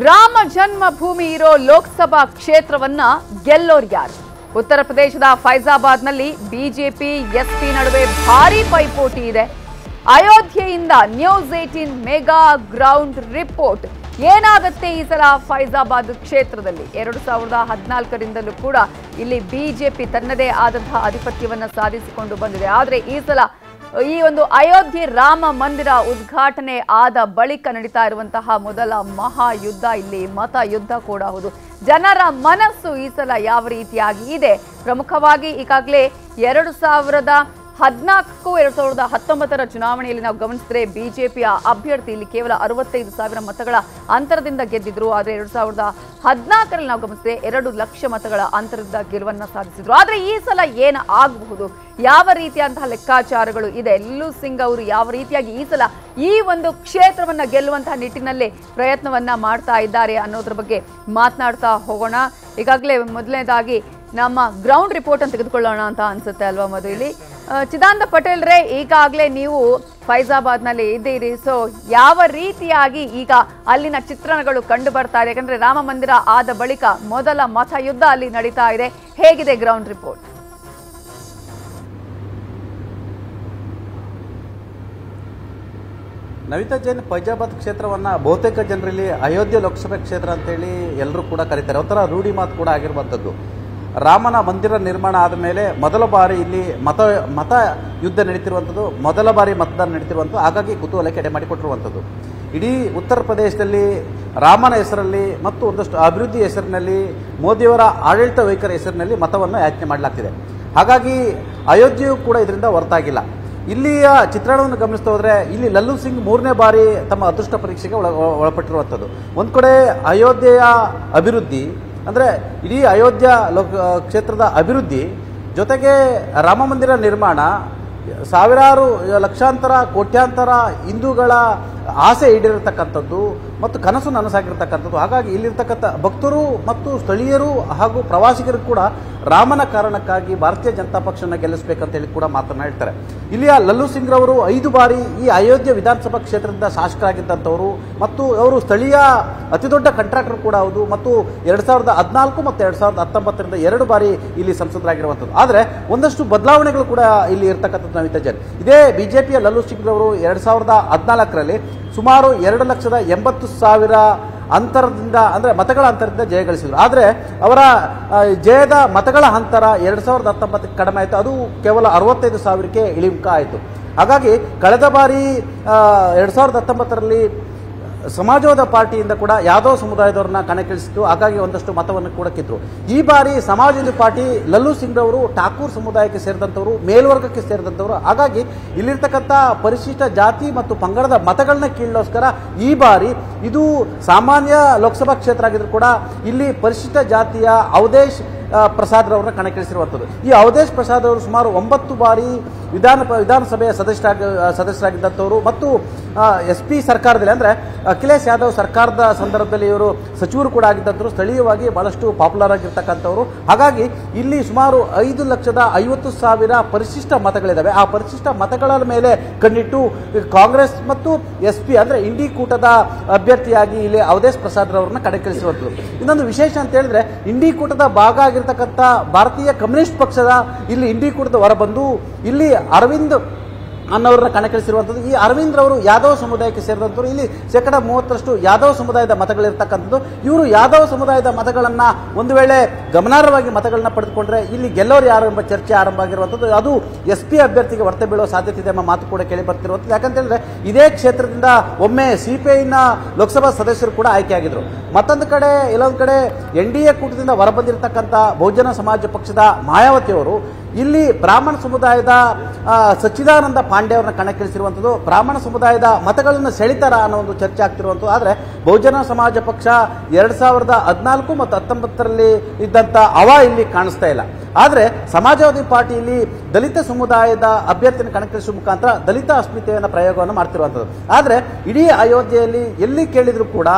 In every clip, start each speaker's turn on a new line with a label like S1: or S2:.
S1: ರಾಮ ಜನ್ಮಭೂಮಿ ಇರೋ ಲೋಕಸಭಾ ಕ್ಷೇತ್ರವನ್ನ ಗೆಲ್ಲೋರ್ ಯಾರು? ಉತ್ತರ ಪ್ರದೇಶದ ಫೈಜಾಬಾದ್ನಲ್ಲಿ ಬಿಜೆಪಿ, ಎಸ್ಪಿ ನಡುವೆ ಭಾರಿ ಪೈಪೋಟಿ ಇದೆ. ಅಯೋಧ್ಯೆಯಿಂದ news eighteen mega ground report. ಏನಾಗುತ್ತೆ ಈ ಸಲ ಫೈಜಾಬಾದ್ ಕ್ಷೇತ್ರದಲ್ಲಿ? ಎರಡು ಸಾವಿರದ ಹದಿನಾಲ್ಕರಿಂದಲೂ ಕೂಡ ಇಲ್ಲಿ ಬಿಜೆಪಿ ತನ್ನದೇ ಆದಂತಹ ಆಧಿಪತ್ಯವನ್ನು ಸಾಧಿಸಿಕೊಂಡು ಬಂದಿದೆ. ಆದರೆ ಈ ಸಲ ಈ ಒಂದು ಅಯೋಧ್ಯೆ ರಾಮ ಮಂದಿರ ಉದ್ಘಾಟನೆ ಆದ ಬಳಿಕ ನಡೀತಾ ಇರುವಂತಹ ಮೊದಲ ಮಹಾಯುದ್ಧ ಇಲ್ಲಿ ಮತ ಯುದ್ಧ ಕೂಡ ಹೌದು. ಜನರ ಮನಸ್ಸು ಈ ಸಲ ಯಾವ ರೀತಿಯಾಗಿ ಇದೆ? ಪ್ರಮುಖವಾಗಿ ಈಗಾಗಲೇ ಎರಡು ಸಾವಿರದ ಹದಿನಾಲ್ಕು ಎರಡ್ ಸಾವಿರದ ಹತ್ತೊಂಬತ್ತರ ಚುನಾವಣೆಯಲ್ಲಿ ನಾವು ಗಮನಿಸಿದ್ರೆ ಬಿಜೆಪಿಯ ಅಭ್ಯರ್ಥಿ ಇಲ್ಲಿ ಕೇವಲ ಅರವತ್ತೈದು ಸಾವಿರ ಮತಗಳ ಅಂತರದಿಂದ ಗೆದ್ದಿದ್ರು. ಆದರೆ ಎರಡ್ ಸಾವಿರದ ಹದಿನಾಲ್ಕರಲ್ಲಿ ನಾವು ಗಮನಿಸಿದ್ರೆ ಎರಡು ಲಕ್ಷ ಮತಗಳ ಅಂತರದಿಂದ ಗೆಲುವನ್ನ ಸಾಧಿಸಿದ್ರು. ಆದ್ರೆ ಈ ಸಲ ಏನು ಆಗಬಹುದು? ಯಾವ ರೀತಿಯಂತಹ ಲೆಕ್ಕಾಚಾರಗಳು ಇದೆ? ಎಲ್ಲೂ ಸಿಂಗ್ ಅವರು ಯಾವ ರೀತಿಯಾಗಿ ಈ ಸಲ ಈ ಒಂದು ಕ್ಷೇತ್ರವನ್ನ ಗೆಲ್ಲುವಂತಹ ನಿಟ್ಟಿನಲ್ಲಿ ಪ್ರಯತ್ನವನ್ನ ಮಾಡ್ತಾ ಇದ್ದಾರೆ ಅನ್ನೋದ್ರ ಬಗ್ಗೆ ಮಾತನಾಡ್ತಾ ಹೋಗೋಣ. ಈಗಾಗಲೇ ಮೊದಲನೇದಾಗಿ ನಮ್ಮ ಗ್ರೌಂಡ್ ರಿಪೋರ್ಟ್ ಅನ್ನು ತೆಗೆದುಕೊಳ್ಳೋಣ ಅಂತ ಅನ್ಸುತ್ತೆ ಅಲ್ವಾ ಮಧು ಇಲ್ಲಿ ಆ, ಪಟೇಲ್ ರೇ ಈಗಾಗಲೇ ನೀವು ಫೈಜಾಬಾದ್ನಲ್ಲಿ ಇದ್ದೀರಿ. ಸೊ ಯಾವ ರೀತಿಯಾಗಿ ಈಗ ಅಲ್ಲಿನ ಚಿತ್ರಣಗಳು ಕಂಡು ಬರ್ತಾ ಇದೆ ಯಾಕಂದ್ರೆ ರಾಮ ಮಂದಿರ ಆದ ಬಳಿಕ ಮೊದಲ ಮತ ಯುದ್ಧ ಅಲ್ಲಿ ನಡೀತಾ ಇದೆ. ಹೇಗಿದೆ ಗ್ರೌಂಡ್ ರಿಪೋರ್ಟ್
S2: ನವಿತಾ ಜೈನ್ ಫೈಜಾಬಾದ್ ಕ್ಷೇತ್ರವನ್ನ ಬಹುತೇಕ ಜನರಲ್ಲಿ ಅಯೋಧ್ಯೆ ಲೋಕಸಭೆ ಕ್ಷೇತ್ರ ಅಂತೇಳಿ ಎಲ್ಲರೂ ಕೂಡ ಕರೀತಾರೆ. ಒಂಥರ ರೂಢಿ ಮಾತು ಕೂಡ ಆಗಿರುವಂಥದ್ದು. ರಾಮನ ಮಂದಿರ ನಿರ್ಮಾಣ ಆದ ಮೇಲೆ ಮೊದಲ ಬಾರಿ ಇಲ್ಲಿ ಮತ ಮತ ಯುದ್ಧ ನಡೀತಿರುವಂಥದ್ದು, ಮೊದಲ ಬಾರಿ ಮತದಾನ ನಡೀತಿರುವಂಥದ್ದು, ಹಾಗಾಗಿ ಕುತೂಹಲಕ್ಕೆ ಎಡೆ ಮಾಡಿಕೊಟ್ಟಿರುವಂಥದ್ದು. ಇಡೀ ಉತ್ತರ ಪ್ರದೇಶದಲ್ಲಿ ರಾಮನ ಹೆಸರಲ್ಲಿ ಮತ್ತು ಒಂದಷ್ಟು ಅಭಿವೃದ್ಧಿ ಹೆಸರಿನಲ್ಲಿ, ಮೋದಿಯವರ ಆಡಳಿತ ವೈಖರಿ ಹೆಸರಿನಲ್ಲಿ ಮತವನ್ನು ಯಾಚನೆ ಮಾಡಲಾಗ್ತಿದೆ. ಹಾಗಾಗಿ ಅಯೋಧ್ಯೆಯು ಕೂಡ ಇದರಿಂದ ಹೊರತಾಗಿಲ್ಲ. ಇಲ್ಲಿಯ ಚಿತ್ರಣವನ್ನು ಗಮನಿಸ್ತಾ ಹೋದರೆ, ಇಲ್ಲಿ ಲಲ್ಲು ಸಿಂಗ್ ಮೂರನೇ ಬಾರಿ ತಮ್ಮ ಅದೃಷ್ಟ ಪರೀಕ್ಷೆಗೆ ಒಳ, ಒಳಪಟ್ಟಿರುವಂಥದ್ದು. ಒಂದು ಕಡೆ ಅಯೋಧ್ಯೆಯ ಅಭಿವೃದ್ಧಿ ಅಂದರೆ ಇಡೀ ಅಯೋಧ್ಯ ಲೋಕ ಕ್ಷೇತ್ರದ ಅಭಿವೃದ್ಧಿ ಜೊತೆಗೆ ರಾಮ ಮಂದಿರ ನಿರ್ಮಾಣ ಸಾವಿರಾರು ಲಕ್ಷಾಂತರ ಕೋಟ್ಯಾಂತರ ಹಿಂದೂಗಳ ಆಸೆ ಈಡೇರಿರ್ತಕ್ಕಂಥದ್ದು ಮತ್ತು ಕನಸು ನನಸಾಗಿರ್ತಕ್ಕಂಥದ್ದು. ಹಾಗಾಗಿ ಇಲ್ಲಿರ್ತಕ್ಕಂಥ ಭಕ್ತರು ಮತ್ತು ಸ್ಥಳೀಯರು ಹಾಗೂ ಪ್ರವಾಸಿಗರು ಕೂಡ ರಾಮನ ಕಾರಣಕ್ಕಾಗಿ ಭಾರತೀಯ ಜನತಾ ಪಕ್ಷನ ಗೆಲ್ಲಿಸಬೇಕಂತ ಹೇಳಿ ಕೂಡ ಮಾತನಾಡ್ತಾರೆ ಇಲ್ಲಿಯ ಲಲ್ಲು ಸಿಂಗ್ ರವರು ಐದು ಬಾರಿ ಈ ಅಯೋಧ್ಯೆ ವಿಧಾನಸಭಾ ಕ್ಷೇತ್ರದಿಂದ ಶಾಸಕರಾಗಿದ್ದಂಥವರು ಮತ್ತು ಅವರು ಸ್ಥಳೀಯ ಅತಿದೊಡ್ಡ ಕಂಟ್ರಾಕ್ಟರ್ ಕೂಡ ಹೌದು ಮತ್ತು ಎರಡು ಸಾವಿರದ ಹದಿನಾಲ್ಕು ಮತ್ತು ಎರಡು ಸಾವಿರದ ಹತ್ತೊಂಬತ್ತರಿಂದ ಎರಡು ಬಾರಿ ಇಲ್ಲಿ ಸಂಸದರಾಗಿರುವಂಥದ್ದು. ಆದರೆ ಒಂದಷ್ಟು ಬದಲಾವಣೆಗಳು ಕೂಡ ಇಲ್ಲಿ ಇರ್ತಕ್ಕಂಥದ್ದು ನಾವಿದ್ದ ಜನ. ಇದೇ ಬಿಜೆಪಿಯ ಲಲ್ಲು ಸಿಂಗ್ ರವರು ಎರಡು ಸಾವಿರದ ಹದಿನಾಲ್ಕರಲ್ಲಿ ಸುಮಾರು ಎರಡು ಲಕ್ಷದ ಎಂಬತ್ತು ಸಾವಿರ ಅಂತರದಿಂದ, ಅಂದರೆ ಮತಗಳ ಅಂತರದಿಂದ ಜಯ ಗಳಿಸಿದರು. ಆದರೆ ಅವರ ಜಯದ ಮತಗಳ ಅಂತರ ಎರಡು ಸಾವಿರದ ಹತ್ತೊಂಬತ್ತಕ್ಕೆ ಕಡಿಮೆ ಆಯಿತು. ಅದು ಕೇವಲ ಅರವತ್ತೈದು ಸಾವಿರಕ್ಕೆ ಇಳಿಮುಖ ಆಯಿತು. ಹಾಗಾಗಿ ಕಳೆದ ಬಾರಿ ಎರಡು ಸಾವಿರದ ಹತ್ತೊಂಬತ್ತರಲ್ಲಿ ಸಮಾಜವಾದ ಪಾರ್ಟಿಯಿಂದ ಕೂಡ ಯಾದವ್ ಸಮುದಾಯದವ್ರನ್ನ ಕಣಕ್ಕಿಳಿಸಿತು ಹಾಗಾಗಿ ಒಂದಷ್ಟು ಮತವನ್ನು ಕೂಡ ಕಿದ್ರು. ಈ ಬಾರಿ ಸಮಾಜವಾದಿ ಪಾರ್ಟಿ ಲಲ್ಲು ಸಿಂಗ್ ರವರು ಠಾಕೂರ್ ಸಮುದಾಯಕ್ಕೆ ಸೇರಿದಂಥವರು, ಮೇಲ್ವರ್ಗಕ್ಕೆ ಸೇರಿದಂಥವರು. ಹಾಗಾಗಿ ಇಲ್ಲಿರ್ತಕ್ಕಂಥ ಪರಿಶಿಷ್ಟ ಜಾತಿ ಮತ್ತು ಪಂಗಡದ ಮತಗಳನ್ನ ಕೀಳೋಸ್ಕರ ಈ ಬಾರಿ ಇದು ಸಾಮಾನ್ಯ ಲೋಕಸಭಾ ಕ್ಷೇತ್ರ ಆಗಿದ್ರು ಕೂಡ ಇಲ್ಲಿ ಪರಿಶಿಷ್ಟ ಜಾತಿಯ ಅವಧೇಶ್ ಆ, ಪ್ರಸಾದ್ ರವರನ್ನ ಕಣಕ್ಕಿಳಿಸಿರುವಂಥದ್ದು. ಈ ಅವಧೇಶ್ ಪ್ರಸಾದ್ ಅವರು ಸುಮಾರು ಒಂಬತ್ತು ಬಾರಿ ವಿಧಾನ ವಿಧಾನಸಭೆಯ ಸದಸ್ಯರಾಗಿ ಸದಸ್ಯರಾಗಿದ್ದಂಥವರು ಮತ್ತು ಎಸ್ ಪಿ ಸರ್ಕಾರದಲ್ಲಿ ಅಂದರೆ ಅಖಿಲೇಶ್ ಯಾದವ್ ಸರ್ಕಾರದ ಸಂದರ್ಭದಲ್ಲಿ ಇವರು ಸಚಿವರು ಕೂಡ ಆಗಿದ್ದಂಥವ್ರು ಸ್ಥಳೀಯವಾಗಿ ಬಹಳಷ್ಟು ಪಾಪ್ಯುಲರ್ ಆಗಿರ್ತಕ್ಕಂಥವ್ರು. ಹಾಗಾಗಿ ಇಲ್ಲಿ ಸುಮಾರು ಐದು ಲಕ್ಷದ ಐವತ್ತು ಸಾವಿರ ಪರಿಶಿಷ್ಟ ಮತಗಳಿದ್ದಾವೆ ಆ ಪರಿಶಿಷ್ಟ ಮತಗಳ ಮೇಲೆ ಕಣ್ಣಿಟ್ಟು ಕಾಂಗ್ರೆಸ್ ಮತ್ತು ಎಸ್ ಪಿ ಅಂದರೆ ಇಂಡಿ ಕೂಟದ ಅಭ್ಯರ್ಥಿಯಾಗಿ ಇಲ್ಲಿ ಅವಧೇಶ್ ಪ್ರಸಾದ್ ರವರನ್ನ ಕಣಕ್ಕಿಳಿಸಿರುವಂಥದ್ದು ಇನ್ನೊಂದು ವಿಶೇಷ ಅಂತ ಹೇಳಿದ್ರೆ ಇಂಡಿ ಕೂಟದ ಭಾಗ ಆಗಿರ್ತಕ್ಕಂಥ ಭಾರತೀಯ ಕಮ್ಯುನಿಸ್ಟ್ ಪಕ್ಷದ ಇಲ್ಲಿ ಇಂಡಿ ಕುಡಿದು ಹೊರಬಂದು ಇಲ್ಲಿ ಅರವಿಂದ್ ಅನ್ನೋರನ್ನ ಕಣಕ್ಕಿಳಿಸಿರುವಂಥದ್ದು. ಈ ಅರವಿಂದ್ ಅವರು ಯಾದವ್ ಸಮುದಾಯಕ್ಕೆ ಸೇರಿದಂಥವ್ರು, ಇಲ್ಲಿ ಶೇಕಡ ಮೂವತ್ತರಷ್ಟು ಯಾದವ್ ಸಮುದಾಯದ ಮತಗಳಿರ್ತಕ್ಕಂಥದ್ದು. ಇವರು ಯಾದವ್ ಸಮುದಾಯದ ಮತಗಳನ್ನು ಒಂದು ವೇಳೆ ಗಮನಾರ್ಹವಾಗಿ ಮತಗಳನ್ನ ಪಡೆದುಕೊಂಡ್ರೆ ಇಲ್ಲಿ ಗೆಲ್ಲೋರು ಯಾರು ಎಂಬ ಚರ್ಚೆ ಆರಂಭ ಆಗಿರುವಂಥದ್ದು. ಅದು ಎಸ್ ಪಿ ಅಭ್ಯರ್ಥಿಗೆ ವರ್ತೆ ಬೀಳುವ ಸಾಧ್ಯತೆ ಇದೆ ಎಂಬ ಮಾತು ಕೂಡ ಕೇಳಿ ಬರ್ತಿರುವಂಥದ್ದು. ಯಾಕಂತೇಳಿದ್ರೆ ಇದೇ ಕ್ಷೇತ್ರದಿಂದ ಒಮ್ಮೆ ಸಿ ಪಿ ಐನ ಲೋಕಸಭಾ ಸದಸ್ಯರು ಕೂಡ ಆಯ್ಕೆಯಾಗಿದ್ರು ಮತ್ತೊಂದು ಕಡೆ, ಇಲ್ಲೊಂದು ಕಡೆ ಎನ್ ಡಿ ಎ ಕೂಟದಿಂದ ಹೊರಬಂದಿರತಕ್ಕಂಥ ಬಹುಜನ ಸಮಾಜ ಪಕ್ಷದ ಮಾಯಾವತಿಯವರು, ಇಲ್ಲಿ ಬ್ರಾಹ್ಮಣ ಸಮುದಾಯದ ಸಚ್ಚಿದಾನಂದ ಪಾಂಡೆ ಅವರನ್ನ ಕಣಕ್ಕಿಳಿಸಿರುವಂಥದ್ದು ಬ್ರಾಹ್ಮಣ ಸಮುದಾಯದ ಮತಗಳನ್ನು ಸೆಳಿತಾರ ಅನ್ನೋ ಒಂದು ಚರ್ಚೆ ಆಗ್ತಿರುವಂಥದ್ದು. ಆದರೆ ಬಹುಜನ ಸಮಾಜ ಪಕ್ಷ ಎರಡು ಸಾವಿರದ ಹದಿನಾಲ್ಕು ಮತ್ತು ಹತ್ತೊಂಬತ್ತರಲ್ಲಿ ಇದ್ದಂಥ ಅವ ಇಲ್ಲಿ ಕಾಣಿಸ್ತಾ ಇಲ್ಲ. ಆದರೆ ಸಮಾಜವಾದಿ ಪಾರ್ಟಿಯಲ್ಲಿ ದಲಿತ ಸಮುದಾಯದ ಅಭ್ಯರ್ಥಿನ ಕಣಕ್ಕಿಳಿಸುವ ಮುಖಾಂತರ ದಲಿತ ಅಸ್ಮಿತೆಯನ್ನು ಪ್ರಯೋಗವನ್ನು ಮಾಡ್ತಿರುವಂಥದ್ದು. ಆದರೆ ಇಡೀ ಅಯೋಧ್ಯೆಯಲ್ಲಿ ಎಲ್ಲಿ ಕೇಳಿದರೂ ಕೂಡ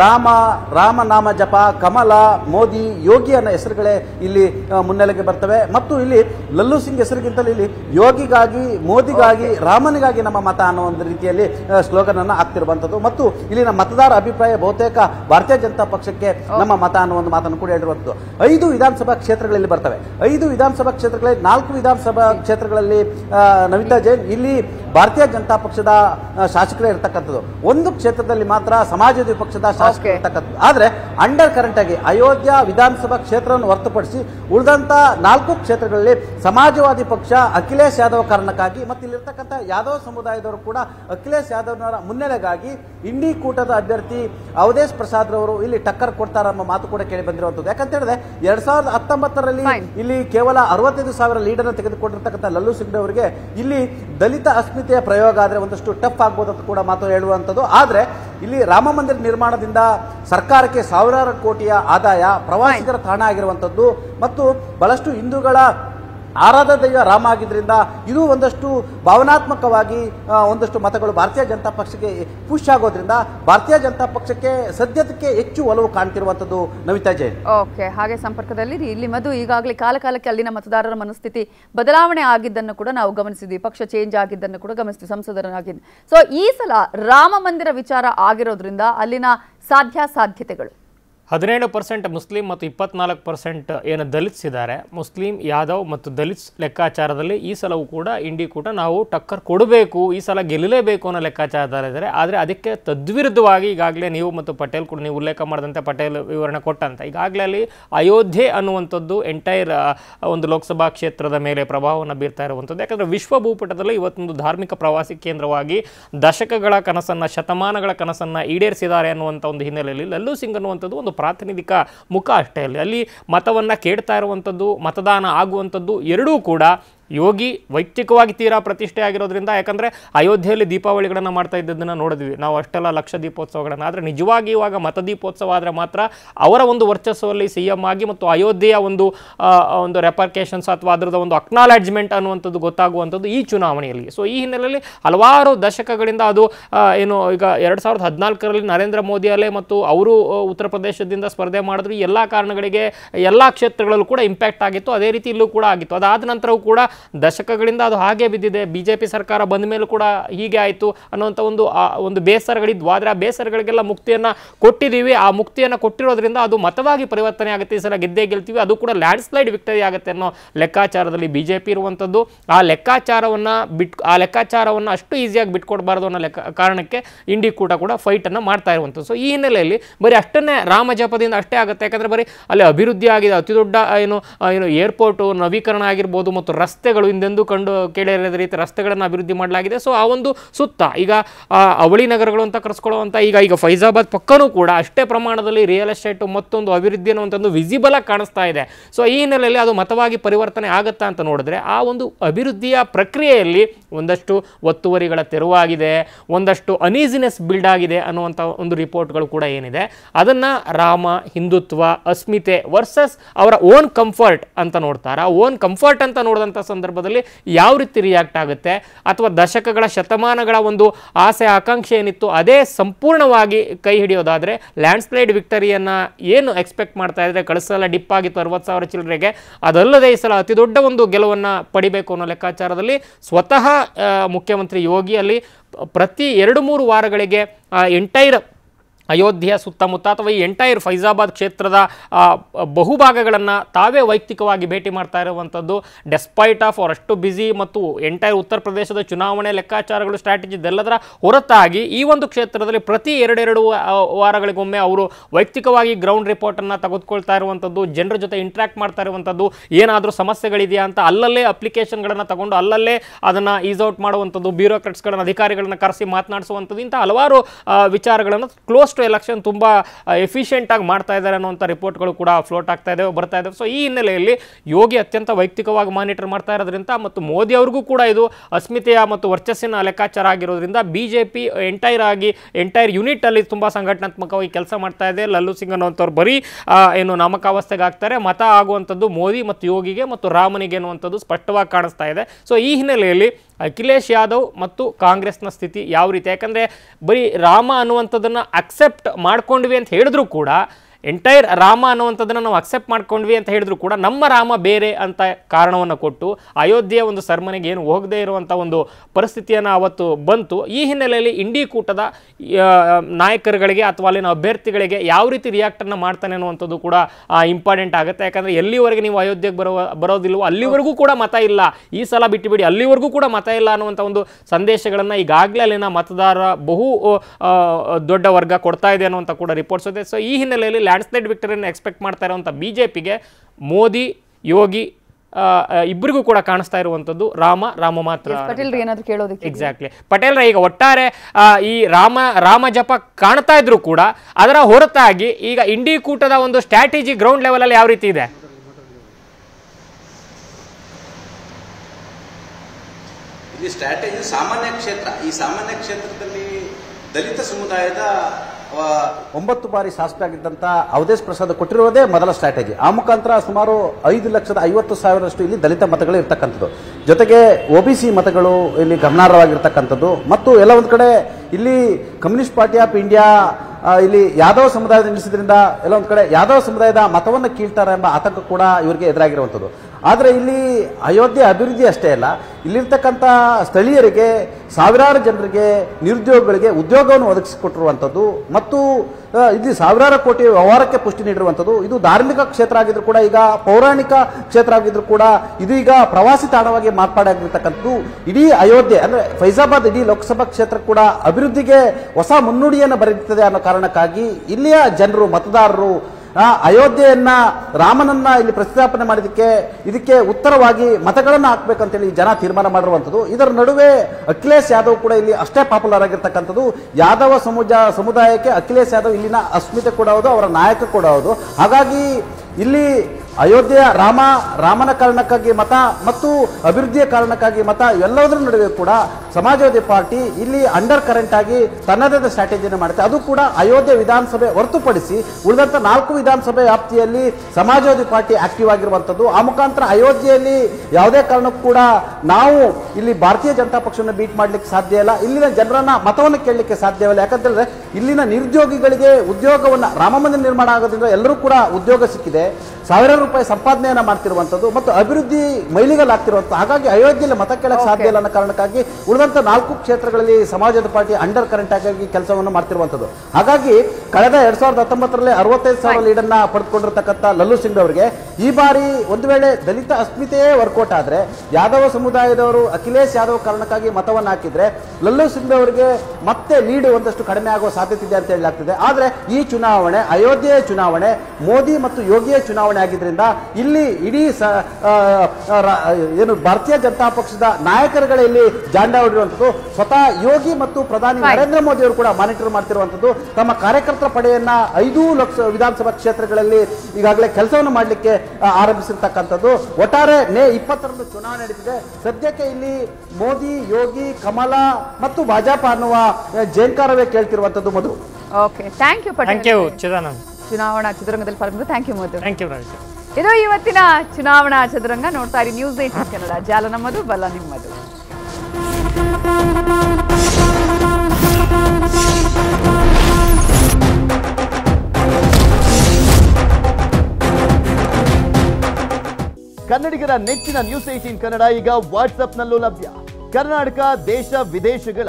S2: ರಾಮ ರಾಮನಾಮ ಜಪ ಕಮಲ ಮೋದಿ ಯೋಗಿ ಅನ್ನೋ ಹೆಸರುಗಳೇ ಇಲ್ಲಿ ಮುನ್ನೆಲೆಗೆ ಬರ್ತವೆ. ಮತ್ತು ಇಲ್ಲಿ ಲಲ್ಲು ಸಿಂಗ್ ಹೆಸರಿಗಿಂತಲೂ ಇಲ್ಲಿ ಯೋಗಿಗಾಗಿ ಮೋದಿಗಾಗಿ ರಾಮನಿಗಾಗಿ ನಮ್ಮ ಮತ ಅನ್ನೋ ಒಂದು ರೀತಿಯಲ್ಲಿ ಸ್ಲೋಗನ್ ಅನ್ನು ಹಾಕ್ತಿರುವಂಥದ್ದು. ಮತ್ತು ಇಲ್ಲಿನ ಮತದಾರ ಅಭಿಪ್ರಾಯ ಬಹುತೇಕ ಭಾರತೀಯ ಜನತಾ ಪಕ್ಷಕ್ಕೆ ನಮ್ಮ ಮತ ಅನ್ನೋ ಒಂದು ಮಾತನ್ನು ಕೂಡ ಹೇಳಿರುವಂಥದ್ದು. ಐದು ವಿಧಾನಸಭಾ ಕ್ಷೇತ್ರಗಳಲ್ಲಿ ಬರ್ತವೆ. ಐದು ವಿಧಾನಸಭಾ ಕ್ಷೇತ್ರಗಳಲ್ಲಿ ನಾಲ್ಕು ವಿಧಾನಸಭಾ ಕ್ಷೇತ್ರಗಳಲ್ಲಿ ನವಿತಾ ಜೈನ್. ಇಲ್ಲಿ ಭಾರತೀಯ ಜನತಾ ಪಕ್ಷದ ಶಾಸಕರೇ ಇರ್ತಕ್ಕಂಥದ್ದು. ಒಂದು ಕ್ಷೇತ್ರದಲ್ಲಿ ಮಾತ್ರ ಸಮಾಜವಾದಿ ಪಕ್ಷದ ಶಾಸಕರು. ಇರ್ತಕ್ಕಂಥದ್ದು. ಆದ್ರೆ ಅಂಡರ್ ಕರೆಂಟ್ ಆಗಿ ಅಯೋಧ್ಯ ವಿಧಾನಸಭಾ ಕ್ಷೇತ್ರವನ್ನು ಹೊರತುಪಡಿಸಿ ಉಳಿದಂತ ನಾಲ್ಕು ಕ್ಷೇತ್ರಗಳಲ್ಲಿ ಸಮಾಜವಾದಿ ಪಕ್ಷ ಅಖಿಲೇಶ್ ಯಾದವ್ ಕಾರಣಕ್ಕಾಗಿ ಮತ್ತು ಇಲ್ಲಿರ್ತಕ್ಕಂಥ ಯಾದವ್ ಸಮುದಾಯದವರು ಕೂಡ ಅಖಿಲೇಶ್ ಯಾದವ್ನವರ ಮುನ್ನೆಲೆಗಾಗಿ ಇಂಡಿ ಕೂಟದ ಅಭ್ಯರ್ಥಿ ಅವಧೇಶ್ ಪ್ರಸಾದ್ ರವರು ಇಲ್ಲಿ ಟಕ್ಕರ್ ಕೊಡ್ತಾರ ಎಂಬ ಮಾತು ಕೂಡ ಕೇಳಿ ಬಂದಿರುವಂಥದ್ದು. ಯಾಕಂತ ಹೇಳಿದ್ರೆ ಎರಡ್ ಸಾವಿರದ ಹತ್ತೊಂಬತ್ತರಲ್ಲಿ ಇಲ್ಲಿ ಕೇವಲ ಅರವತ್ತೈದು ಸಾವಿರ ಲೀಡರ್ ತೆಗೆದುಕೊಂಡಿರ್ತಕ್ಕಂಥ ಲಲ್ಲು ಸಿಂಗ್ ಅವರಿಗೆ ಇಲ್ಲಿ ದಲಿತ ಅಸ್ಮಿತೆಯ ಪ್ರಯೋಗ ಆದರೆ ಒಂದಷ್ಟು ಟಫ್ ಆಗ್ಬೋದು ಅಂತ ಕೂಡ ಮಾತು ಹೇಳುವಂಥದ್ದು. ಆದರೆ ಇಲ್ಲಿ ರಾಮ ಮಂದಿರ ನಿರ್ಮಾಣದಿಂದ ಸರ್ಕಾರಕ್ಕೆ ಸಾವಿರಾರು ಕೋಟಿಯ ಆದಾಯ ಪ್ರವಾಸಿಗರ ತಾಣ ಆಗಿರುವಂಥದ್ದು. ಮತ್ತು ಬಹಳಷ್ಟು ಹಿಂದೂಗಳ ಆರಾಧ ದೈವ ರಾಮ ಆಗಿದ್ದರಿಂದ ಇದು ಒಂದಷ್ಟು ಭಾವನಾತ್ಮಕವಾಗಿ ಒಂದಷ್ಟು ಮತಗಳು ಭಾರತೀಯ ಜನತಾ ಪಕ್ಷಕ್ಕೆ ಪುಷ್ ಆಗೋದ್ರಿಂದ ಭಾರತೀಯ ಜನತಾ ಪಕ್ಷಕ್ಕೆ ಸದ್ಯದಕ್ಕೆ ಹೆಚ್ಚು ಒಲವು ಕಾಣ್ತಿರುವಂಥದ್ದು ನವಿತಾ ಜೈನ್.
S1: ಓಕೆ, ಹಾಗೆ ಸಂಪರ್ಕದಲ್ಲಿ ಇಲ್ಲಿ ಮಧು ಈಗಾಗಲೇ ಕಾಲಕಾಲಕ್ಕೆ ಅಲ್ಲಿನ ಮತದಾರರ ಮನಸ್ಥಿತಿ ಬದಲಾವಣೆ ಆಗಿದ್ದನ್ನು ಕೂಡ ನಾವು ಗಮನಿಸಿದ್ವಿ. ಪಕ್ಷ ಚೇಂಜ್ ಆಗಿದ್ದನ್ನು ಕೂಡ ಗಮನಿಸಿದ್ವಿ ಸಂಸದರಾಗಿದ್ದು ಸೊ ಈ ಸಲ ರಾಮ ಮಂದಿರ ವಿಚಾರ ಆಗಿರೋದ್ರಿಂದ ಅಲ್ಲಿನ ಸಾಧ್ಯಾಸಾಧ್ಯತೆಗಳು.
S3: ಹದಿನೇಳು ಪರ್ಸೆಂಟ್ ಮುಸ್ಲಿಂ ಮತ್ತು ಇಪ್ಪತ್ನಾಲ್ಕು ಪರ್ಸೆಂಟ್ ಏನು ದಲಿತ್ಸ್ ಇದ್ದಾರೆ. ಮುಸ್ಲಿಂ, ಯಾದವ್ ಮತ್ತು ದಲಿತ್ಸ್ ಲೆಕ್ಕಾಚಾರದಲ್ಲಿ ಈ ಸಲವೂ ಕೂಡ ಇಂಡಿ ಕೂಡ ನಾವು ಟಕ್ಕರ್ ಕೊಡಬೇಕು, ಈ ಸಲ ಗೆಲ್ಲಲೇಬೇಕು ಅನ್ನೋ ಲೆಕ್ಕಾಚಾರದಲ್ಲಿದ್ದಾರೆ ಆದರೆ ಅದಕ್ಕೆ ತದ್ವಿರುದ್ಧವಾಗಿ ಈಗಾಗಲೇ ನೀವು ಮತ್ತು ಪಟೇಲ್ ಕೂಡ ನೀವು ಉಲ್ಲೇಖ ಮಾಡಿದಂತೆ ಪಟೇಲ್ ವಿವರಣೆ ಕೊಟ್ಟಂತೆ. ಈಗಾಗಲೇ ಅಲ್ಲಿ ಅಯೋಧ್ಯೆ ಅನ್ನುವಂಥದ್ದು ಎಂಟೈರ್ ಒಂದು ಲೋಕಸಭಾ ಕ್ಷೇತ್ರದ ಮೇಲೆ ಪ್ರಭಾವವನ್ನು ಬೀರ್ತಾ ಇರುವಂಥದ್ದು. ಯಾಕಂದರೆ ವಿಶ್ವ ಭೂಪಟದಲ್ಲಿ ಇವತ್ತೊಂದು ಧಾರ್ಮಿಕ ಪ್ರವಾಸಿ ಕೇಂದ್ರವಾಗಿ ದಶಕಗಳ ಕನಸನ್ನು, ಶತಮಾನಗಳ ಕನಸನ್ನು ಈಡೇರಿಸಿದ್ದಾರೆ ಅನ್ನುವಂಥ ಒಂದು ಹಿನ್ನೆಲೆಯಲ್ಲಿ ಲಲ್ಲೂ ಸಿಂಗ್ ಅನ್ನುವಂಥದ್ದು ಒಂದು ಪ್ರಾತಿನಿಧಿಕ ಮುಖ ಅಷ್ಟೇ ಅಲ್ಲಿ. ಅಲ್ಲಿ ಮತವನ್ನು ಕೇಳ್ತಾ ಇರುವಂಥದ್ದು ಮತದಾನ ಆಗುವಂಥದ್ದು ಎರಡೂ ಕೂಡ ಯೋಗಿ ವೈಯಕ್ತಿಕವಾಗಿ ತೀರಾ ಪ್ರತಿಷ್ಠೆ ಆಗಿರೋದ್ರಿಂದ ಯಾಕಂದರೆ ಅಯೋಧ್ಯೆಯಲ್ಲಿ ದೀಪಾವಳಿಗಳನ್ನು ಮಾಡ್ತಾ ಇದ್ದದ್ದನ್ನು ನೋಡಿದ್ವಿ. ನಾವು ಅಷ್ಟೆಲ್ಲ ಲಕ್ಷ ದೀಪೋತ್ಸವಗಳನ್ನು, ಆದರೆ ನಿಜವಾಗಿ ಇವಾಗ ಮತ ದೀಪೋತ್ಸವ ಆದರೆ ಮಾತ್ರ ಅವರ ಒಂದು ವರ್ಚಸ್ಸುವಲ್ಲಿ ಸಿ ಎಂ ಆಗಿ ಮತ್ತು ಅಯೋಧ್ಯೆಯ ಒಂದು ಒಂದು ರೆಪರ್ಕೇಷನ್ಸ್ ಅಥವಾ ಅದರದ ಒಂದು ಅಕ್ನಾಲೆಡ್ಜ್ಮೆಂಟ್ ಅನ್ನುವಂಥದ್ದು ಗೊತ್ತಾಗುವಂಥದ್ದು ಈ ಚುನಾವಣೆಯಲ್ಲಿ. ಸೊ ಈ ಹಿನ್ನೆಲೆಯಲ್ಲಿ ಹಲವಾರು ದಶಕಗಳಿಂದ ಅದು ಏನು ಈಗ ಎರಡು ಸಾವಿರದ ಹದಿನಾಲ್ಕರಲ್ಲಿ ನರೇಂದ್ರ ಮೋದಿ ಅಲೆ ಮತ್ತು ಅವರು ಉತ್ತರ ಪ್ರದೇಶದಿಂದ ಸ್ಪರ್ಧೆ ಮಾಡಿದ್ರು. ಎಲ್ಲ ಕಾರಣಗಳಿಗೆ ಎಲ್ಲ ಕ್ಷೇತ್ರಗಳಲ್ಲೂ ಕೂಡ ಇಂಪ್ಯಾಕ್ಟ್ ಆಗಿತ್ತು. ಅದೇ ರೀತಿ ಇಲ್ಲೂ ಕೂಡ ಆಗಿತ್ತು. ಅದಾದ ನಂತರವೂ ಕೂಡ ದಶಕಗಳಿಂದ ಅದು ಹಾಗೆ ಬಿದ್ದಿದೆ. ಬಿ ಜೆ ಪಿ ಸರ್ಕಾರ ಬಂದ ಮೇಲೂ ಕೂಡ ಹೀಗೆ ಆಯಿತು ಅನ್ನುವಂಥ ಒಂದು ಒಂದು ಬೇಸರಗಳಿದ್ವು. ಆದರೆ ಆ ಬೇಸರಗಳಿಗೆಲ್ಲ ಮುಕ್ತಿಯನ್ನು ಕೊಟ್ಟಿದ್ದೀವಿ. ಆ ಮುಕ್ತಿಯನ್ನು ಕೊಟ್ಟಿರೋದ್ರಿಂದ ಅದು ಮತವಾಗಿ ಪರಿವರ್ತನೆ ಆಗುತ್ತೆ. ಈ ಸಲ ಗೆದ್ದೇ ಗೆಲ್ತೀವಿ. ಅದು ಕೂಡ ಲ್ಯಾಂಡ್ ಸ್ಲೈಡ್ ವಿಕ್ಟರಿ ಆಗುತ್ತೆ ಅನ್ನೋ ಲೆಕ್ಕಾಚಾರದಲ್ಲಿ ಬಿ ಜೆ ಪಿ ಇರುವಂಥದ್ದು. ಆ ಲೆಕ್ಕಾಚಾರವನ್ನು ಬಿಟ್, ಆ ಲೆಕ್ಕಾಚಾರವನ್ನು ಅಷ್ಟು ಈಸಿಯಾಗಿ ಬಿಟ್ಕೊಡ್ಬಾರ್ದು ಅನ್ನೋ ಲೆಕ್ಕ, ಕಾರಣಕ್ಕೆ ಇಂಡಿ ಕೂಟ ಕೂಡ ಫೈಟನ್ನು ಮಾಡ್ತಾ ಇರುವಂಥದ್ದು. ಸೊ, ಈ ಹಿನ್ನೆಲೆಯಲ್ಲಿ ಬರೀ ಅಷ್ಟನ್ನೇ ರಾಮ ಜಪದಿಂದ ಅಷ್ಟೇ ಆಗುತ್ತೆ. ಯಾಕಂದರೆ ಬರೀ ಅಲ್ಲಿ ಅಭಿವೃದ್ಧಿ ಆಗಿದೆ ಅತಿ ದೊಡ್ಡ ಏನು ಏನು, ಏರ್ಪೋರ್ಟು ನವೀಕರಣ ಆಗಿರ್ಬೋದು ಮತ್ತು ರಸ್ತೆಗಳು ಇಂದೆಂದು ಕಂಡು ಕೇಳಿರದ ರೀತಿ ರಸ್ತೆಗಳನ್ನು ಅಭಿವೃದ್ಧಿ ಮಾಡಲಾಗಿದೆ. ಸೊ ಆ ಒಂದು ಸುತ್ತ ಈಗ ಅವಳಿ ನಗರಗಳು ಅಂತ ಕರೆಸ್ಕೊಳ್ಳುವಂಥ ಈಗ ಈಗ ಫೈಜಾಬಾದ್ ಪಕ್ಕನೂ ಕೂಡ ಅಷ್ಟೇ ಪ್ರಮಾಣದಲ್ಲಿ ರಿಯಲ್ ಎಸ್ಟೇಟ್ ಮತ್ತೊಂದು ಅಭಿವೃದ್ಧಿ ಅನ್ನುವಂಥದ್ದು ವಿಸಿಬಲ್ ಆಗಿ ಕಾಣಿಸ್ತಾ ಇದೆ. ಸೊ ಈ ಹಿನ್ನೆಲೆಯಲ್ಲಿ ಅದು ಮತವಾಗಿ ಪರಿವರ್ತನೆ ಆಗುತ್ತಾ ಅಂತ ನೋಡಿದ್ರೆ, ಆ ಒಂದು ಅಭಿವೃದ್ಧಿಯ ಪ್ರಕ್ರಿಯೆಯಲ್ಲಿ ಒಂದಷ್ಟು ಒತ್ತುವರಿಗಳ ತೆರವಾಗಿದೆ, ಒಂದಷ್ಟು ಅನೀಸಿನೆಸ್ ಬಿಲ್ಡ್ ಆಗಿದೆ ಅನ್ನುವಂಥ ಒಂದು ರಿಪೋರ್ಟ್ಗಳು ಕೂಡ ಏನಿದೆ. ಅದನ್ನು ರಾಮ, ಹಿಂದುತ್ವ, ಅಸ್ಮಿತೆ ವರ್ಸಸ್ ಅವರ ಓನ್ ಕಂಫರ್ಟ್ ಅಂತ ನೋಡ್ತಾರ? ಓನ್ ಕಂಫರ್ಟ್ ಅಂತ ನೋಡಿದಂಥ ಸಂದರ್ಭದಲ್ಲಿ ಯಾವ ರೀತಿ ರಿಯಾಕ್ಟ್ ಆಗುತ್ತೆ ಅಥವಾ ದಶಕಗಳ ಶತಮಾನಗಳ ಒಂದು ಆಸೆ ಆಕಾಂಕ್ಷೆ ಏನಿತ್ತು, ಅದೇ ಸಂಪೂರ್ಣವಾಗಿ ಕೈ ಹಿಡಿಯೋದಾದರೆ ಲ್ಯಾಂಡ್ಸ್ಲೈಡ್ ವಿಕ್ಟರಿಯನ್ನು ಏನು ಎಕ್ಸ್ಪೆಕ್ಟ್ ಮಾಡ್ತಾ ಇದ್ದರೆ ಕಳಿಸಲ್ಲ ಸಲ ಡಿಪ್ ಆಗಿತ್ತು ಅರವತ್ತು ಸಾವಿರ ಚಿಲ್ಲರೆಗೆ, ಅದಲ್ಲದೆ ಈ ಸಲ ಅತಿ ದೊಡ್ಡ ಒಂದು ಗೆಲುವನ್ನು ಪಡಿಬೇಕು ಅನ್ನೋ ಲೆಕ್ಕಾಚಾರದಲ್ಲಿ ಸ್ವತಃ ಮುಖ್ಯಮಂತ್ರಿ ಯೋಗಿ ಅಲ್ಲಿ ಪ್ರತಿ ಎರಡು ಮೂರು ವಾರಗಳಿಗೆ ಎಂಟೈರ್ ಅಯೋಧ್ಯೆಯ ಸುತ್ತಮುತ್ತ ಅಥವಾ ಈ ಎಂಟೈರ್ ಫೈಜಾಬಾದ್ ಕ್ಷೇತ್ರದ ಬಹುಭಾಗಗಳನ್ನು ತಾವೇ ವೈಯಕ್ತಿಕವಾಗಿ ಭೇಟಿ ಮಾಡ್ತಾ ಇರುವಂಥದ್ದು ಡೆಸ್ಪೈಟ್ ಆಫ್ ಅವರಷ್ಟು ಬ್ಯುಸಿ ಮತ್ತು ಎಂಟೈರ್ ಉತ್ತರ ಪ್ರದೇಶದ ಚುನಾವಣೆ ಲೆಕ್ಕಾಚಾರಗಳು ಸ್ಟ್ರಾಟಜಿ ಇದೆಲ್ಲದರ ಹೊರತಾಗಿ ಈ ಒಂದು ಕ್ಷೇತ್ರದಲ್ಲಿ ಪ್ರತಿ ಎರಡೆರಡು ವಾರಗಳಿಗೊಮ್ಮೆ ಅವರು ವೈಯಕ್ತಿಕವಾಗಿ ಗ್ರೌಂಡ್ ರಿಪೋರ್ಟನ್ನು ತೆಗೆದುಕೊಳ್ತಾ ಇರುವಂಥದ್ದು ಜನರ ಜೊತೆ ಇಂಟ್ರ್ಯಾಕ್ಟ್ ಮಾಡ್ತಾ ಇರುವಂಥದ್ದು ಏನಾದರೂ ಸಮಸ್ಯೆಗಳಿದೆಯಾ ಅಂತ ಅಲ್ಲಲ್ಲೇ ಅಪ್ಲಿಕೇಶನ್ಗಳನ್ನು ತಗೊಂಡು ಅಲ್ಲಲ್ಲೇ ಅದನ್ನು ಈಸ್ ಔಟ್ ಮಾಡುವಂಥದ್ದು ಬ್ಯೂರೋಕ್ರೆಟ್ಸ್ಗಳನ್ನು ಅಧಿಕಾರಿಗಳನ್ನು ಕರೆಸಿ ಮಾತನಾಡಿಸುವಂಥದ್ದು ಇಂಥ ಹಲವಾರು ವಿಚಾರಗಳನ್ನು ಕ್ಲೋಸ್ ಟು ಎಲೆಕ್ಷನ್ ತುಂಬ ಎಫಿಷಿಯೆಂಟಾಗಿ ಮಾಡ್ತಾ ಇದ್ದಾರೆ ಅನ್ನೋಂಥ ರಿಪೋರ್ಟ್ಗಳು ಕೂಡ ಫ್ಲೋಟ್ ಆಗ್ತಾ ಇದ್ದಾವೆ ಬರ್ತಾ ಇದ್ದಾವೆ ಸೊ ಈ ಹಿನ್ನೆಲೆಯಲ್ಲಿ ಯೋಗಿ ಅತ್ಯಂತ ವೈಯಕ್ತಿಕವಾಗಿ ಮಾನಿಟರ್ ಮಾಡ್ತಾ ಇರೋದ್ರಿಂದ ಮತ್ತು ಮೋದಿ ಅವ್ರಿಗೂ ಕೂಡ ಇದು ಅಸ್ಮಿತೆಯ ಮತ್ತು ವರ್ಚಸ್ಸಿನ ಲೆಕ್ಕಾಚಾರ ಆಗಿರೋದ್ರಿಂದ ಬಿ ಜೆ ಪಿ ಎಂಟೈರ್ ಆಗಿ ಎಂಟೈರ್ ಯೂನಿಟ್ ಅಲ್ಲಿ ತುಂಬ ಸಂಘಟನಾತ್ಮಕವಾಗಿ ಕೆಲಸ ಮಾಡ್ತಾ ಇದೆ. ಲಲ್ಲು ಸಿಂಗ್ ಅನ್ನುವಂಥವ್ರು ಬರೀ ಏನು ನಾಮಕಾವಸ್ಥೆಗೆ ಆಗ್ತಾರೆ. ಮತ ಆಗುವಂಥದ್ದು ಮೋದಿ ಮತ್ತು ಯೋಗಿಗೆ ಮತ್ತು ರಾಮನಿಗೆ ಅನ್ನುವಂಥದ್ದು ಸ್ಪಷ್ಟವಾಗಿ ಕಾಣಿಸ್ತಾ ಇದೆ. ಸೊ ಈ ಹಿನ್ನೆಲೆಯಲ್ಲಿ ಅಖಿಲೇಶ್ ಯಾದವ್ ಮತ್ತು ಕಾಂಗ್ರೆಸ್ನ ಸ್ಥಿತಿ ಯಾವ ರೀತಿ? ಯಾಕಂದರೆ ಬರೀ ರಾಮ ಅನ್ನುವಂಥದ್ದನ್ನು ಅಕ್ಸೆಪ್ಟ್ ಅಕ್ಸೆಪ್ಟ್ ಮಾಡ್ಕೊಂಡ್ವಿ ಅಂತ ಹೇಳಿದ್ರು ಕೂಡ ಎಂಟೈರ್ ರಾಮ ಅನ್ನುವಂಥದ್ದನ್ನು ನಾವು ಅಕ್ಸೆಪ್ಟ್ ಮಾಡ್ಕೊಂಡ್ವಿ ಅಂತ ಹೇಳಿದ್ರು ಕೂಡ ನಮ್ಮ ರಾಮ ಬೇರೆ ಅಂತ ಕಾರಣವನ್ನು ಕೊಟ್ಟು ಅಯೋಧ್ಯೆಯ ಒಂದು ಸರ್ಮನೆಗೆ ಏನು ಹೋಗದೇ ಇರುವಂಥ ಒಂದು ಪರಿಸ್ಥಿತಿಯನ್ನು ಅವತ್ತು ಬಂತು. ಈ ಹಿನ್ನೆಲೆಯಲ್ಲಿ ಇಂಡಿ ಕೂಟದ ನಾಯಕರುಗಳಿಗೆ ಅಥವಾ ಅಲ್ಲಿನ ಅಭ್ಯರ್ಥಿಗಳಿಗೆ ಯಾವ ರೀತಿ ರಿಯಾಕ್ಟನ್ನು ಮಾಡ್ತಾನೆ ಅನ್ನುವಂಥದ್ದು ಕೂಡ ಇಂಪಾರ್ಟೆಂಟ್ ಆಗುತ್ತೆ. ಯಾಕಂದರೆ ಎಲ್ಲಿವರೆಗೆ ನೀವು ಅಯೋಧ್ಯೆಗೆ ಬರೋ ಬರೋದಿಲ್ವೋ ಅಲ್ಲಿವರೆಗೂ ಕೂಡ ಮತ ಇಲ್ಲ. ಈ ಸಲ ಬಿಟ್ಟುಬಿಡಿ, ಅಲ್ಲಿವರೆಗೂ ಕೂಡ ಮತ ಇಲ್ಲ ಅನ್ನುವಂಥ ಒಂದು ಸಂದೇಶಗಳನ್ನು ಈಗಾಗಲೇ ಅಲ್ಲಿನ ಮತದಾರ ಬಹು ದೊಡ್ಡ ವರ್ಗ ಕೊಡ್ತಾ ಇದೆ ಅನ್ನುವಂಥ ಕೂಡ ರಿಪೋರ್ಟ್ಸ್ ಇದೆ ಸೊ ಈ ಹಿನ್ನೆಲೆಯಲ್ಲಿ ಲ್ಯಾಂಡ್ಸ್ಲೈಡ್ ವಿಕ್ಟರಿಯನ್ನು ಎಕ್ಸ್ಪೆಕ್ಟ್ ಮಾಡ್ತಾ ಇರುವಂಥ ಬಿ ಜೆ ಪಿಗೆ ಮೋದಿ ಯೋಗಿ ಇಬ್ಬರಿಗೂ ಕೂಡ ಕಾಣಿಸ್ತಾ ಇರುವಂಥದ್ದು ರಾಮ ರಾಮ ಮಾತ್ರ
S1: ಪಟೇಲ್ ಏನಾದರೂ ಕೇಳೋದಕ್ಕೆ
S3: ಎಕ್ಸಾಕ್ಟ್ಲಿ ಪಟೇಲ್ರ ಈಗ ಒಟ್ಟಾರೆ ಈ ರಾಮ ರಾಮ ಜಪ ಕಾಣ್ತಾ ಇದ್ರು ಕೂಡ ಅದರ ಹೊರತಾಗಿ ಈಗ ಇಂಡಿ ಕೂಟದ ಒಂದು ಸ್ಟ್ರಾಟಜಿ ಗ್ರೌಂಡ್ ಲೆವೆಲಲ್ಲಿ ಯಾವ ರೀತಿ ಇದೆ?
S2: ಇಲ್ಲಿ ಸ್ಟ್ರಾಟಜಿ ಸಾಮಾನ್ಯ ಕ್ಷೇತ್ರ ಈ ಸಾಮಾನ್ಯ ಕ್ಷೇತ್ರದಲ್ಲಿ ದಲಿತ ಸಮುದಾಯದ ಒಂಬತ್ತು ಬಾರಿ ಶಾಸಕರಾಗಿದ್ದಂಥ ಅವಧೇಶ್ ಪ್ರಸಾದ್ ಕೊಟ್ಟಿರೋದೇ ಮೊದಲ ಸ್ಟ್ರಾಟಜಿ ಆ ಮುಖಾಂತರ ಸುಮಾರು ಐದು ಲಕ್ಷದ ಐವತ್ತು ಸಾವಿರಷ್ಟು ಇಲ್ಲಿ ದಲಿತ ಮತಗಳು ಇರ್ತಕ್ಕಂಥದ್ದು. ಜೊತೆಗೆ ಒ ಮತಗಳು ಇಲ್ಲಿ ಗಮನಾರ್ಹವಾಗಿರ್ತಕ್ಕಂಥದ್ದು. ಮತ್ತು ಎಲ್ಲ ಒಂದು ಕಡೆ ಇಲ್ಲಿ ಕಮ್ಯುನಿಸ್ಟ್ ಪಾರ್ಟಿ ಆಫ್ ಇಂಡಿಯಾ ಇಲ್ಲಿ ಯಾದವ ಸಮುದಾಯದ ನಿಲ್ಲಿಸಿದ್ರಿಂದ ಎಲ್ಲ ಒಂದು ಕಡೆ ಯಾದವ ಸಮುದಾಯದ ಮತವನ್ನು ಕೀಳ್ತಾರೆ ಎಂಬ ಆತಂಕ ಕೂಡ ಇವರಿಗೆ ಎದುರಾಗಿರುವಂಥದ್ದು. ಆದರೆ ಇಲ್ಲಿ ಅಯೋಧ್ಯೆ ಅಭಿವೃದ್ಧಿ ಅಷ್ಟೇ ಅಲ್ಲ, ಇಲ್ಲಿರ್ತಕ್ಕಂಥ ಸ್ಥಳೀಯರಿಗೆ, ಸಾವಿರಾರು ಜನರಿಗೆ, ನಿರುದ್ಯೋಗಿಗಳಿಗೆ ಉದ್ಯೋಗವನ್ನು ಒದಗಿಸಿಕೊಟ್ಟಿರುವಂಥದ್ದು ಮತ್ತು ಇಲ್ಲಿ ಸಾವಿರಾರು ಕೋಟಿ ವ್ಯವಹಾರಕ್ಕೆ ಪುಷ್ಟಿ ನೀಡಿರುವಂಥದ್ದು, ಇದು ಧಾರ್ಮಿಕ ಕ್ಷೇತ್ರ ಆಗಿದ್ರು ಕೂಡ, ಈಗ ಪೌರಾಣಿಕ ಕ್ಷೇತ್ರ ಆಗಿದ್ರು ಕೂಡ, ಇದು ಈಗ ಪ್ರವಾಸಿ ತಾಣವಾಗಿ ಮಾರ್ಪಾಡಾಗಿರ್ತಕ್ಕಂಥದ್ದು. ಇಡೀ ಅಯೋಧ್ಯೆ, ಅಂದರೆ ಫೈಜಾಬಾದ್ ಇಡೀ ಲೋಕಸಭಾ ಕ್ಷೇತ್ರ ಕೂಡ ಅಭಿವೃದ್ಧಿಗೆ ಹೊಸ ಮುನ್ನುಡಿಯನ್ನು ಬರೆಯುತ್ತದೆ ಅನ್ನೋ ಕಾರಣಕ್ಕಾಗಿ ಇಲ್ಲಿಯ ಜನರು, ಮತದಾರರು ಅಯೋಧ್ಯೆಯನ್ನ ರಾಮನನ್ನ ಇಲ್ಲಿ ಪ್ರತಿಷ್ಠಾಪನೆ ಮಾಡಿದಕ್ಕೆ ಇದಕ್ಕೆ ಉತ್ತರವಾಗಿ ಮತಗಳನ್ನು ಹಾಕ್ಬೇಕಂತೇಳಿ ಜನ ತೀರ್ಮಾನ ಮಾಡಿರುವಂಥದ್ದು. ಇದರ ನಡುವೆ ಅಖಿಲೇಶ್ ಯಾದವ್ ಕೂಡ ಇಲ್ಲಿ ಅಷ್ಟೇ ಪಾಪುಲರ್ ಆಗಿರ್ತಕ್ಕಂಥದ್ದು. ಯಾದವ ಸಮುಜ, ಸಮುದಾಯಕ್ಕೆ ಅಖಿಲೇಶ್ ಯಾದವ್ ಇಲ್ಲಿನ ಅಸ್ಮಿತೆ ಕೂಡ ಹೌದು, ಅವರ ನಾಯಕ ಕೂಡ ಹೌದು. ಹಾಗಾಗಿ ಇಲ್ಲಿ ಅಯೋಧ್ಯೆಯ ರಾಮ, ರಾಮನ ಕಾರಣಕ್ಕಾಗಿ ಮತ ಮತ್ತು ಅಭಿವೃದ್ಧಿಯ ಕಾರಣಕ್ಕಾಗಿ ಮತ ಎಲ್ಲದರ ನಡುವೆ ಕೂಡ ಸಮಾಜವಾದಿ ಪಾರ್ಟಿ ಇಲ್ಲಿ ಅಂಡರ್ ಕರೆಂಟ್ ಆಗಿ ತನ್ನದೇ ಸ್ಟ್ರಾಟಜಿಯನ್ನು ಮಾಡುತ್ತೆ. ಅದು ಕೂಡ ಅಯೋಧ್ಯೆ ವಿಧಾನಸಭೆ ಹೊರತುಪಡಿಸಿ ಉಳಿದಂಥ ನಾಲ್ಕು ವಿಧಾನಸಭೆ ವ್ಯಾಪ್ತಿಯಲ್ಲಿ ಸಮಾಜವಾದಿ ಪಾರ್ಟಿ ಆಕ್ಟಿವ್ ಆಗಿರುವಂಥದ್ದು ಆ ಮುಖಾಂತರ ಅಯೋಧ್ಯೆಯಲ್ಲಿ ಯಾವುದೇ ಕಾರಣಕ್ಕೂ ಕೂಡ ನಾವು ಇಲ್ಲಿ ಭಾರತೀಯ ಜನತಾ ಪಕ್ಷವನ್ನು ಬೀಟ್ ಮಾಡ್ಲಿಕ್ಕೆ ಸಾಧ್ಯ ಇಲ್ಲ. ಇಲ್ಲಿನ ಜನರನ್ನ ಮತವನ್ನು ಕೇಳಲಿಕ್ಕೆ ಸಾಧ್ಯವಿಲ್ಲ ಯಾಕಂತಂದ್ರೆ ಇಲ್ಲಿನ ನಿರುದ್ಯೋಗಿಗಳಿಗೆ ಉದ್ಯೋಗವನ್ನು ರಾಮ ನಿರ್ಮಾಣ ಆಗೋದ್ರಿಂದ ಎಲ್ಲರೂ ಕೂಡ ಉದ್ಯೋಗ ಸಿಕ್ಕಿದೆ. ಸಾವಿರಾರು ರೂಪಾಯಿ ಸಂಪಾದನೆಯನ್ನ ಮಾಡ್ತಿರುವಂಥದ್ದು ಮತ್ತು ಅಭಿವೃದ್ಧಿ ಮೈಲಿಗಲ್ಲಾಗ್ತಿರುವಂಥ ಹಾಗಾಗಿ ಅಯೋಧ್ಯೆಯಲ್ಲಿ ಮತ ಕೇಳಕ್ಕೆ ಸಾಧ್ಯ ಇಲ್ಲ ಅನ್ನೋ ಕಾರಣಕ್ಕಾಗಿ ಉಳಿದಂತ ನಾಲ್ಕು ಕ್ಷೇತ್ರಗಳಲ್ಲಿ ಸಮಾಜದ ಪಾರ್ಟಿ ಅಂಡರ್ ಕರೆಂಟ್ ಆಗಿ ಕೆಲಸವನ್ನು ಮಾಡ್ತಿರುವಂಥದ್ದು. ಹಾಗಾಗಿ ಕಳೆದ ಎರಡ್ ಸಾವಿರದ ಹತ್ತೊಂಬತ್ತರಲ್ಲಿ ಅರವತ್ತೈದು ಸಾವಿರ ಲೀಡನ್ನ ಪಡೆದುಕೊಂಡಿರ್ತಕ್ಕಂಥ ಲಲ್ಲು ಸಿಂಗ್ ಅವರಿಗೆ ಈ ಬಾರಿ ಒಂದು ವೇಳೆ ದಲಿತ ಅಸ್ಮಿತೆಯೇ ವರ್ಕೌಟ್ ಆದ್ರೆ ಯಾದವ ಸಮುದಾಯದವರು ಅಖಿಲೇಶ್ ಯಾದವ್ ಕಾರಣಕ್ಕಾಗಿ ಮತವನ್ನು ಹಾಕಿದ್ರೆ ಲಲ್ಲು ಸಿಂಗ್ ಅವರಿಗೆ ಮತ್ತೆ ಲೀಡ್ ಒಂದಷ್ಟು ಕಡಿಮೆ ಆಗುವ ಸಾಧ್ಯತೆ ಇದೆ ಅಂತ ಹೇಳಲಾಗ್ತಿದೆ. ಆದ್ರೆ ಈ ಚುನಾವಣೆ ಅಯೋಧ್ಯೆಯ ಚುನಾವಣೆ ಮೋದಿ ಮತ್ತು ಯೋಗಿಯ ಚುನಾವಣೆ ಆಗಿದ್ರಿಂದ ಇಲ್ಲಿ ಇಡೀ ಸ ಏನು ಭಾರತೀಯ ಜನತಾ ಪಕ್ಷದ ನಾಯಕರುಗಳೇ ಇಲ್ಲಿ ಜಾಂಡ ಹೊಡಿರುವಂಥದ್ದು ಸ್ವತಃ ಯೋಗಿ ಮತ್ತು ಪ್ರಧಾನಿ ನರೇಂದ್ರ ಮೋದಿ ಅವರು ಕೂಡ ಮಾನಿಟರ್ ಮಾಡ್ತಿರುವಂಥದ್ದು. ತಮ್ಮ ಕಾರ್ಯಕರ್ತರ ಪಡೆಯನ್ನ ಐದು ಲಕ್ಷ ವಿಧಾನಸಭಾ ಕ್ಷೇತ್ರಗಳಲ್ಲಿ ಈಗಾಗಲೇ ಕೆಲಸವನ್ನು ಮಾಡಲಿಕ್ಕೆ ಆರಂಭಿಸಿರ್ತಕ್ಕಂಥದ್ದು. ಒಟ್ಟಾರೆ ಮೇ ಇಪ್ಪತ್ತರಂದು ಚುನಾವಣೆ ನಡೀತಿದೆ. ಸದ್ಯಕ್ಕೆ ಇಲ್ಲಿ ಮೋದಿ ಯೋಗಿ ಕಮಲ ಮತ್ತು ಭಾಜಪ ಅನ್ನುವ ಆ, ಜೇಂಕಾರವೇ ಕೇಳ್ತಿರುವಂಥದ್ದು Madhu.
S1: Okay thank you
S3: thank you Chidanand.
S1: ಚುನಾವಣಾ ಚದುರಂಗದಲ್ಲಿ ಪಾಲ್ಗೊಂಡು thank you Madhu
S3: thank you
S1: ಇದು ಇವತ್ತಿನ ಚುನಾವಣಾ ಚದುರಂಗ ನೋಡ್ತಾ ಇರಿ ನ್ಯೂಸ್ ಏಟೀನ್ ಕನ್ನಡ. ಜಾಲ ನಮ್ಮದು ಬಲ ನಿಮ್ಮದು.
S4: ಕನ್ನಡಿಗರ ನೆಚ್ಚಿನ ನ್ಯೂಸ್ ಏಟೀನ್ ಕನ್ನಡ ಈಗ ವಾಟ್ಸ್ಆಪ್ನಲ್ಲೂ ಲಭ್ಯ. ಕರ್ನಾಟಕ ದೇಶ ವಿದೇಶಗಳ